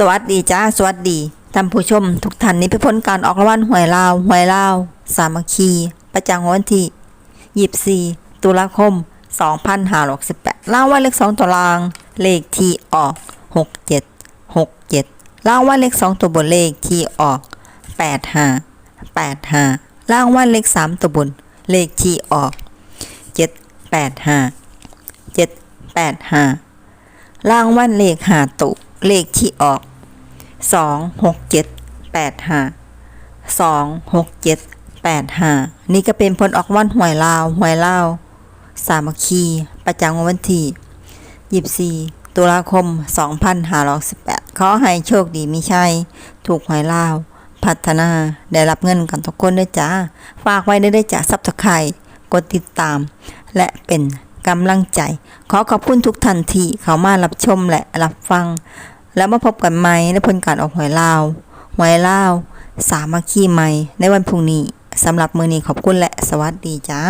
สวัสดีจ้า สวัสดีท่านผู้ชมทุกท่านนี้เป็นผลการออกรางวัลหวยลาวหวยลาว สามัคคี ประจำวันที่ 24 ตุลาคม 2568รางวัลเลข2ตัวราง เลขที่ออก 67 67รางวัลเลข2ตัวบนเลขที่ออก 85 85รางวัลเลข3ตัวบน เลขที่ออก 785 785รางวัลเลขหาตุ เลขที่ออกสองหกเจ็ดแปดห้าสองหกเจ็ดแปดห้านี่ก็เป็นผลออกวันหวยลาวหวยลาวสามัคคี ประจำวันที่ยี่สี่ตุลาคมสองพันห้าร้อยสิบแปดขอให้โชคดีมีชัยถูกหวยลาว พัฒนาได้รับเงินกันทุกคนด้วยจ้า ฝากไว้ได้ด้วยจ้าซับสไครกดติดตาม และเป็น กำลังใจ ขอขอบคุณทุกท่านที่เข้ามารับชมและรับฟัง แล้วมาพบกันใหม่ในผลการออกหวยลาวหวยลาวสามัคคีใหม่ในวันพรุ่งนี้สำหรับมือนี้ขอบคุณและสวัสดีจ้า